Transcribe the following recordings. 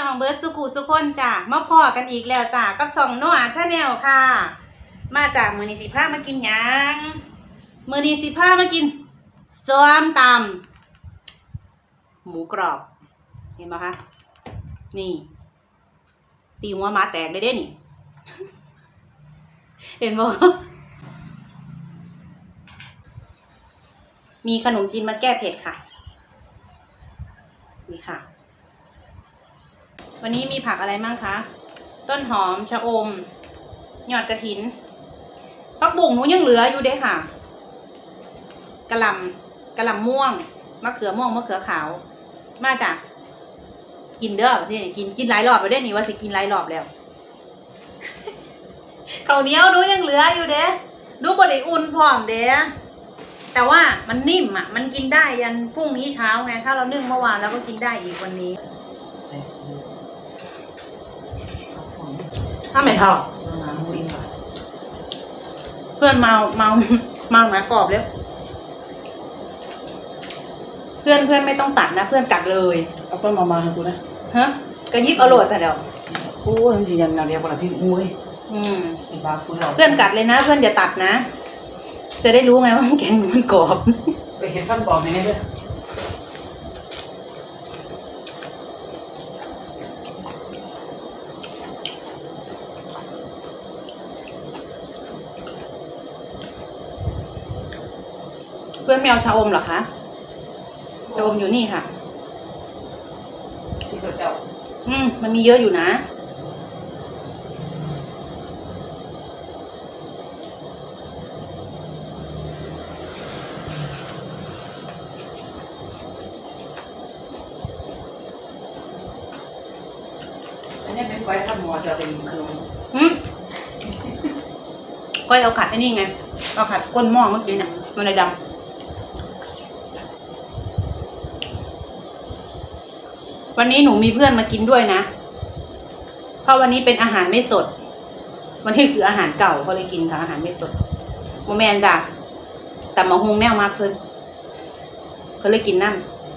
น้องเบิร์ดสุขุสุคนจ้ะมาพอกันอีกแล้วจ้ะกับช่องโนอาชาแนลค่ะ มาจากมือนีสิผ้ามากินยังมือนีสิผ้ามากินซ้อมตำหมูกรอบ เห็นไหมคะนี่ ตีหัวหมาแตกเลยเด้นี่ เห็นบ่มีขนมจีนมาแก้เผ็ดค่ะ นี่ค่ะ วันนี้มีผักอะไรมั่งคะ ต้นหอม ชะอม ยอดกระถินผักบุ้งหนูยังเหลืออยู่เด้ค่ะกระลำกระลำม่วง มะเขือม่วง มะเขือขาว มาจากกินเด้อที่กินกินหลายรอบไปได้นี่ว่าสิกินหลายรอบแล้วข้าวเหนียวหนูยังเหลืออยู่เด้หนูบได้อุ่นพร้อมเด้แต่ว่ามันนิ่มอะ มันกินได้ยันพรุ่งนี้เช้าไง ถ้าเรานึ่งเมื่อวานเราก็กินได้อีกวันนี้ ถ้าไม่เท่าเพื่อนเมาเมาเมาหมากรอบแล้วเพื่อนเพื่อนไม่ต้องตัดนะ เพื่อนกัดเลยเอาต้นมามาให้กูนะฮะก็ยิบเอาโหลดแต่เดี๋ยวโอ้ยจริงๆยังแนวเดียวกันละพี่อุ้ยอืมไอ้บ้าคุยเราเพื่อนกัดเลยนะ เพื่อนอย่าตัดนะ จะได้รู้ไงว่าแกงมันกรอบไปเห็นฟันปลอมในนี้ด้วย พื่อนไม่เอาชาอมเหรอคะชาอมอยู่นี่ค่ะ ที่เขาเจ้าอืม มันมีเยอะอยู่นะ อันนี้เป็นไว้ข้าวหมอจะเป็นขนมอืมก้อยเอาขัดไอ้นี่ไง เอาขัดก้นหม้อเมื่อกี้เนี่ยมันเลยดำ วันนี้หนูมีเพื่อนมากินด้วยนะ เพราะวันนี้เป็นอาหารไม่สด วันนี้คืออาหารเก่าเขาเลยกินค่ะอาหารไม่สดโมแมนจ้ะแต่มาฮงแนวมากเพิ่นเขาเลยกินน้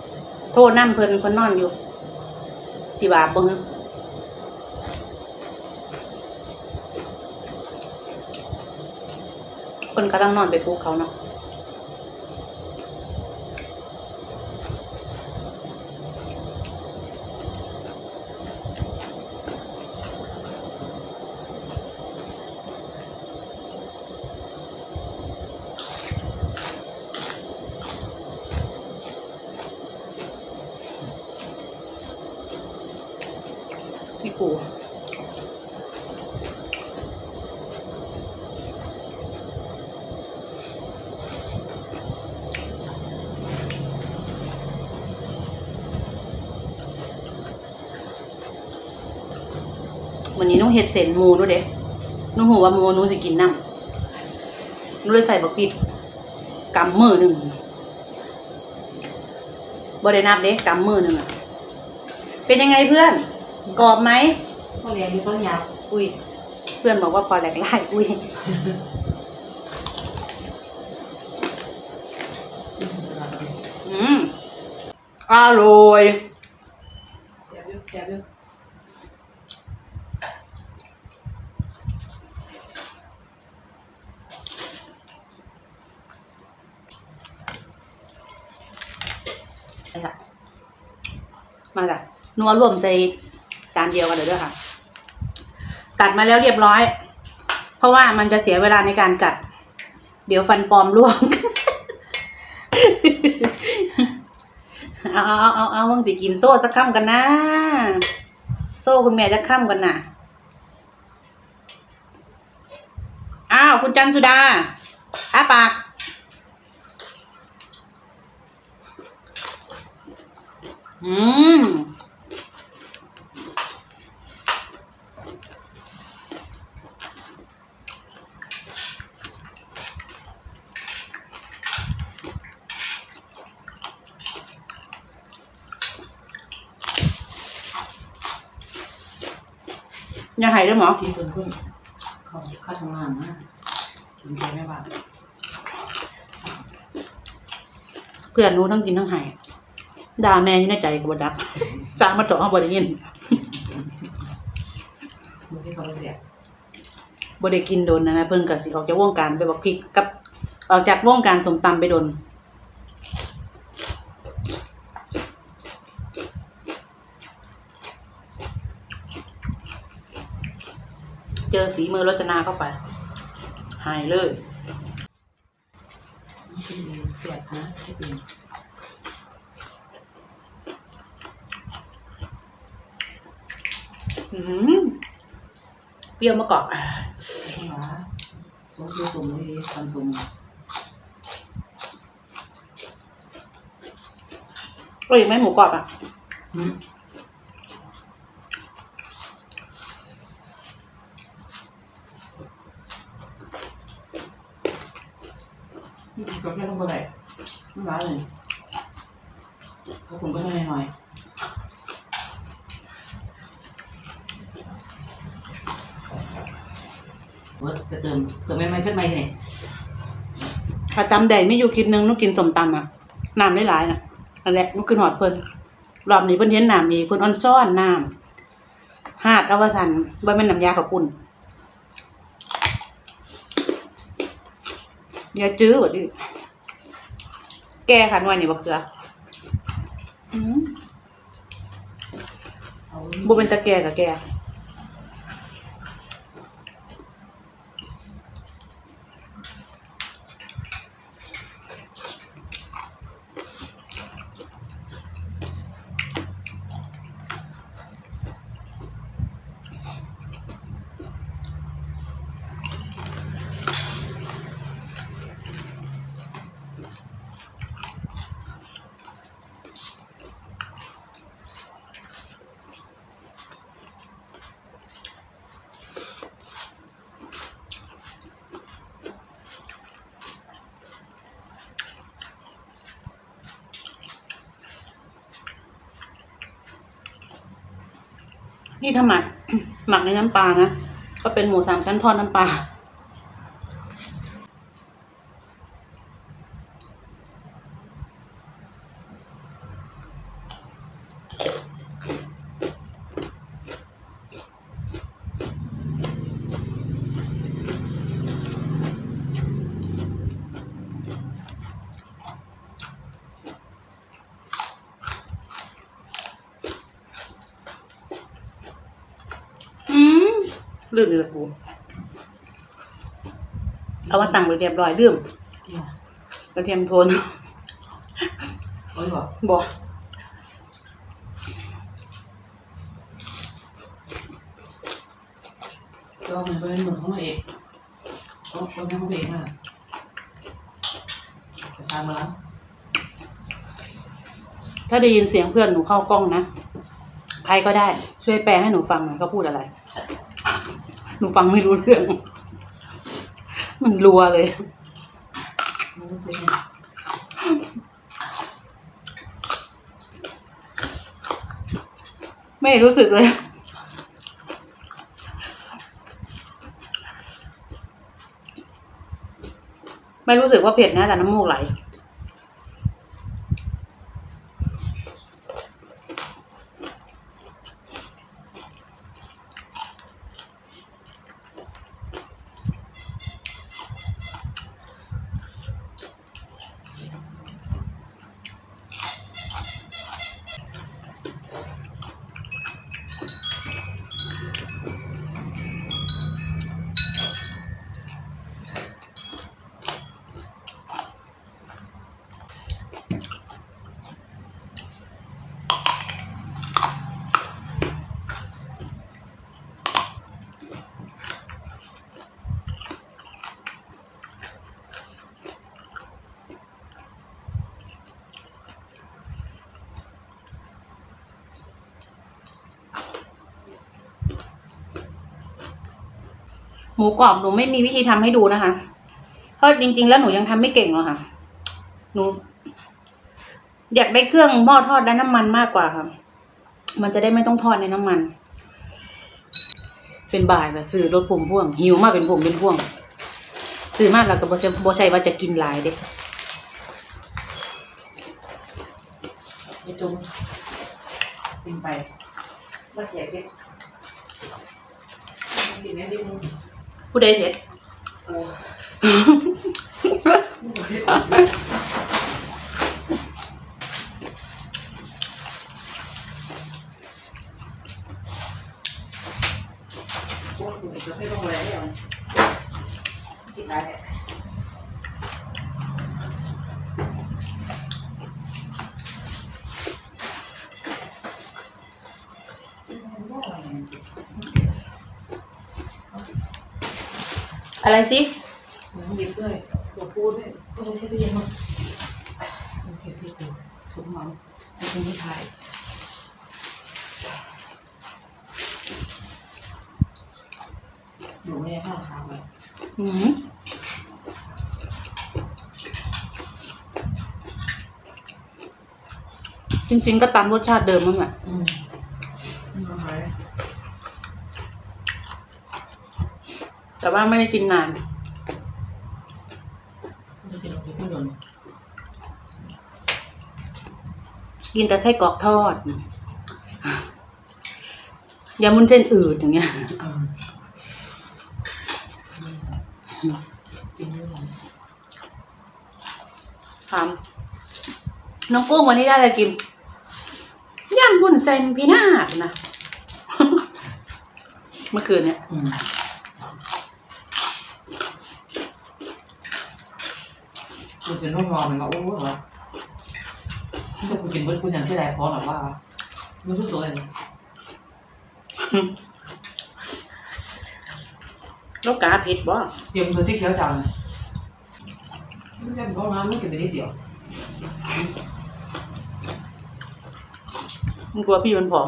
ำโทษน้ำเพิ่นเพิ่นนอนอยู่สิบาปบ่ฮึเพิ่นกำลังนอนไปปลุกเขาเนาะ เห็ดเส้นหมูด้วยเด้หน้องหูว่าหมูหนูสิกินน้ำหนูเลยใส่บักปิดกำมือหนึ่งบ่ได้นับเด้กำมือหนึ่งอะเป็นยังไงเพื่อน กรอบไหมเขาเรียนที่ต้นยาวอุ้ย เพื่อนบอกว่าพอแหลกไล่อุ้ยอืมอร่อยแซ่บอยู่แซ่บอยู่ ค่ะมาจ้ะนัวรวมใส่จานเดียวกันเลยด้วยค่ะ ตัดมาแล้วเรียบร้อย เพราะว่ามันจะเสียเวลาในการกัด เดี๋ยวฟันปลอมร่วง เอาเอาเอาเอาเอามึงสิกินโซ่สักคำกันนะ โซ่คุณแม่จะค่ำกันนะอ้าว คุณจันสุดาอ้าปาก อืมยังไงด้วยหมอที่ส่วนขึ้นเขาค่าทำงานนะถึงใจไม่บาทเพื่อนหนู้ทั้งกินทั้งหาย ด่าแม่อยู่ในใจกบดักจามมาเจาะเอาบ่ได้ยินมือที่เขาเสียบ่ได้กินโดนนะนะเพิ่นก็สิออกจากวงการไปบักพริกกับ ออกจากวงการสมตำไปโดนเจอสีมือรจนาเข้าไปหายเลยที่มีเสียบนะใช่เป็น อืมเปรี้ยวมะกอกอ่างหลังสมคือสมเลยทำสมก็ยังไม่หมูกรอบอะนี่ก็แค่ลงไปเลยไม่ร้ายเลยเขาผมก็หน่อยหน่อย เวิร์ดจะเติมเติมไม่ไม่ขึ้นไม่เนี่ยถ้าจำได้ไม่อยู่คลิปหนึงนุกกินสมตำอะน้ำได้หลายน่ะนั่นแหละนุกกินหอดเพิ่นรอบนี้เพิ่นเห็นน้ำมีเพิ่นออนซ้อนน้ำหาดอวสันบ่แม่นน้ำยาข้าวปุ้นอย่าจื้อว่าดิแกค่ะหน่วยนี่บ่เกลืออืมเอาบ่เป็นตะแกกับแก นี่ถ้าหมักหมักในน้ำปลานะ ก็เป็นหมูสามชั้นทอดน้ำปลา อืม ลืมเลยกูเอาว่าตังไปเรียบร้อยลืมเนี่ยกระเทียมโทนโอ้ยบอกบอกก็มันเป็นหนุนของมาเอกก็คนไม่ของเอกมากกระซานมาแล้วถ้าได้ยินเสียงเพื่อนหนูเข้ากล้องนะ ใครก็ได้ช่วยแปลให้หนูฟังหน่อยเขาพูดอะไร หนูฟังไม่รู้เรื่อง มันรัวเลย ไม่รู้สึกเลยไม่รู้สึกว่าเผ็ดนะแต่น้ำมูกไหล มูกรอบหนูไม่มีวิธีทำให้ดูนะคะ เพราะจริง ๆ แล้วหนูยังทำไม่เก่งหรอกค่ะ หนู อยากได้เครื่องหม้อทอดและน้ำมันมากกว่าค่ะ มันจะได้ไม่ต้องทอดในน้ำมัน เป็นบ่ายเลยซื้อรถผมพ่วง หิวมากเป็นผมเป็นพ่วง ซื้อมากแล้วก็บ่ใช่บ่ใช่ว่าจะกินหลายเด็กไอ้จงกินไปว่าแจกเด็กกินแม่ดิมึง ผู้ใดเผ็ด อะไรสิมันหยิบด้วยตัวปูด้วยก็ไม่ใช่ตู้เย็นมั้งโอเคพี่ปูสุกมันไอ้คนที่ถ่ายอยู่ไม่ได้ห้าทางเลยอืมจริงๆก็ตามรสชาติเดิมมั้งอะอืมมันหาย แต่ว่าไม่ได้กินนานไม่ใช่เราเป็นผู้หญิงกินแต่ไส้กรอกทอดยำมุนเส้นอืดอย่างเงี้ยอืมกินไม่ได้ถามน้องกุ้งวันนี้ได้อะไรกินย่างบุญเซนพี่นาดนะ เมื่อคืนเนี่ย อืมกูจะนุ่มนอนมันก็โอ้โหเหรอถ้ากูกินเบิร์ดกูยังใช่ได้คอหรอว่าไม่รู้ตัวเลยแล้วกาเผ็ดบ่เตรียมตัวที่เขียวจังเลยไม่ใช่เพราะน้ำไม่กินไปนิดเดียวมึงกลัวพี่มันผอม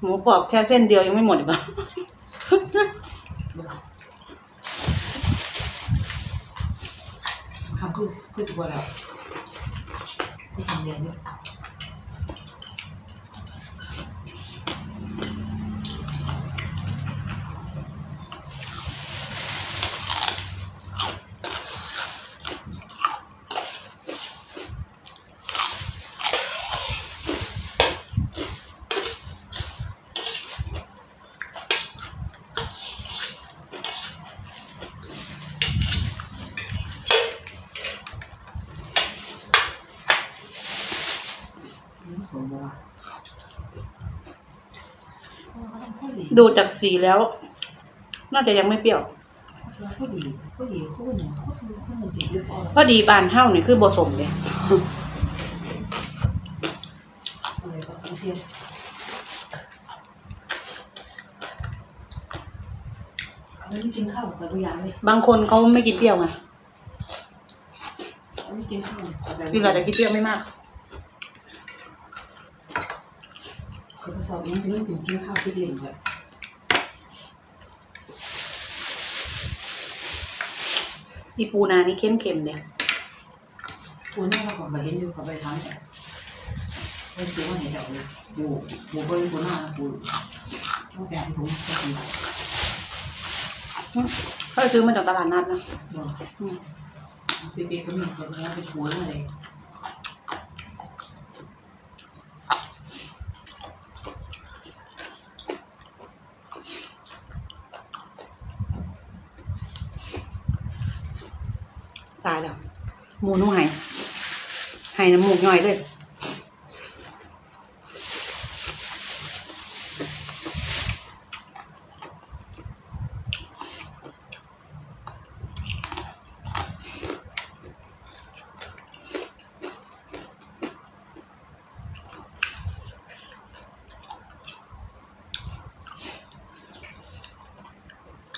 หมูกรอบแค่เส้นเดียวยังไม่หมดอีกเหรอทำคือคือตัวแล้วที่ทำเรียนนี่ย สมบูรณ์ ดูจากสีแล้ว น่าจะยังไม่เปรี้ยวก็ดีก็ดีเขานอย่าเขาคือเขาเป็นเด็กเรียบร้อยพอดีบานเฮ้านี่คือบสมเลยอะไรก็ต้อเทียนไม่กินข้าวแต่ตัวอย่างเลยบางคนเขาไม่กินเปรี้ยวไงไม่กินข้าวกินอะไรแต่กินเปรี้ยวไม่มากเขาสอบเองจะไม่กินกินข้าวที่เรียนแบบ อีปูนานี่เข้มเค็มๆเนี่ยกูน่าจะขอไปเห็นอยู่ขอไปทำแต่ไม่ซื้อว่าไหนจะเอากูกูก็เป็นคนหน้ากูต้องแบกถุงก็กินเขาซื้อมาจากตลาดนัดนะเนาะอืมเป๊ะๆก็มีคนนี้ไปชัวร์อะไร ตายแล้ว หมูนุ่งหายหายน้ำมูกย่อยเลย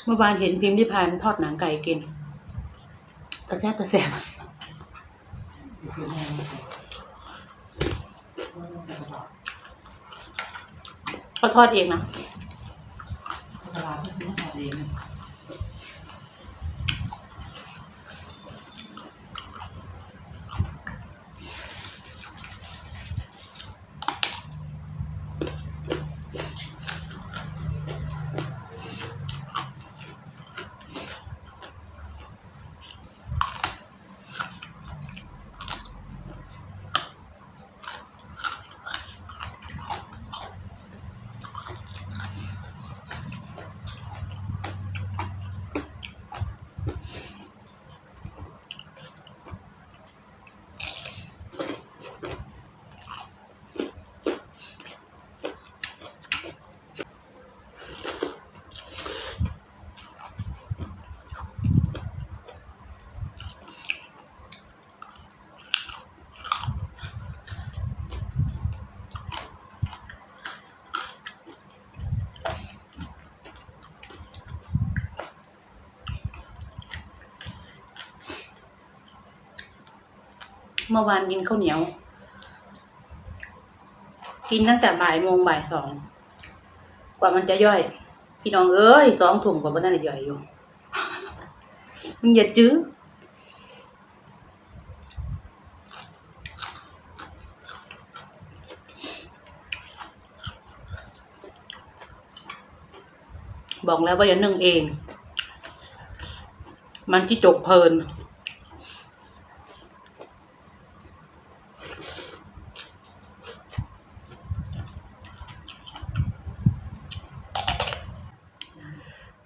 เมื่อวานเห็นพิมพ์ที่พายมันทอดหนังไก่กิน กระแซบกระแซบไปซื้อมาเขาทอดเองนะตลาดก็ซื้อมาขายเอง เมื่อวานกินข้าวเหนียว กินตั้งแต่บ่ายโมงบ่ายสอง กว่ามันจะย่อย พี่น้องเอ้ยสองถุงกว่ามันน่าจะย่อยอยู่ มันอย่าจื้อบอกแล้วว่าอย่านึ่งเอง มันที่จกเพลิน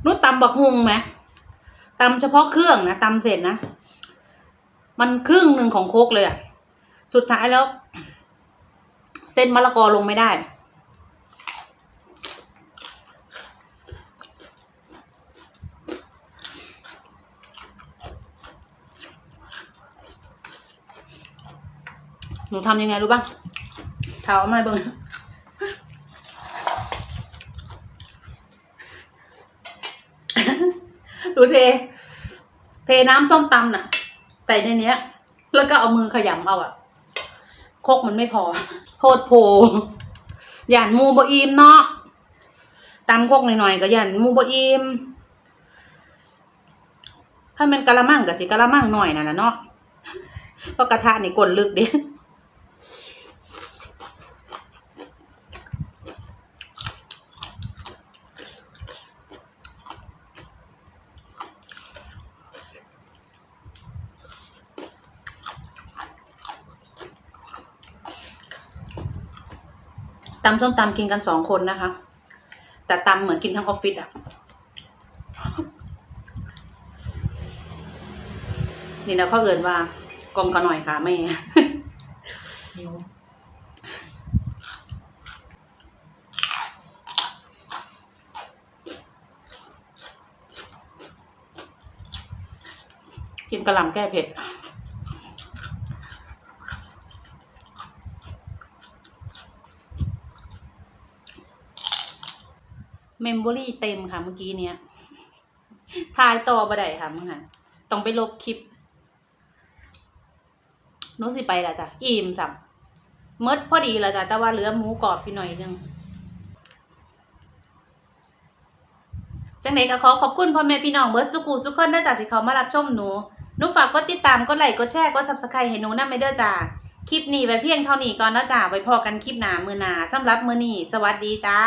นุชตำ บักฮุงไหมตำเฉพาะเครื่องนะตำเสร็จนะ มันครึ่งหนึ่งของโคกเลยอะสุดท้ายแล้ว เส้นมะละกอลงไม่ได้ หนูทำยังไงรู้ป่ะเท้าไม่เบิ่ง ดูเท เทน้ำส้มตำน่ะ ใส่ในเนี้ย แล้วก็เอามือขยำเอาอะคกมันไม่พอโพดโพหยานมูบอีมเนาะตำคกหน่อยๆก็หยานมูบอีมถ้ามันกะละมังก็สิกะละมังหน่อยน่ะนะเนาะเพราะกระทะนี่กลลึกเดิ ตำส้มตำกินกันสองคนนะคะ แต่ตำเหมือนกินทั้งออฟฟิศอะ นี่นะเขาเอื่นว่ากองกระหน่อยค่ะแม่กินกระหล่ำแก้เผ็ด เมมโมรี่เต็มค่ะเมื่อกี้เนี้ยทายต่อบ่ได้ค่ะมึงค่ะต้องไปลบคลิปนูสิไปละจ้ะ อิ่มสัมมดพอดีละจ้ะ แต่ว่าเหลือหมูกรอบพี่หน่อยนึงจังไหนก็ขอขอบคุณพ่อแม่พี่น้องเบิร์ดสุกูสุกคนได้จากที่เขามารับชมหนูหนูฝากกดติดตามกดไลค์กดแชร์กดซับสไครต์ให้หนูนะไม่เด้อจ้าคลิปนี้ไว้เพียงเท่านี้ก่อนนะจ้าไว้พอกันคลิปหน้ามือหนาสำหรับมือนี้สวัสดีจ้า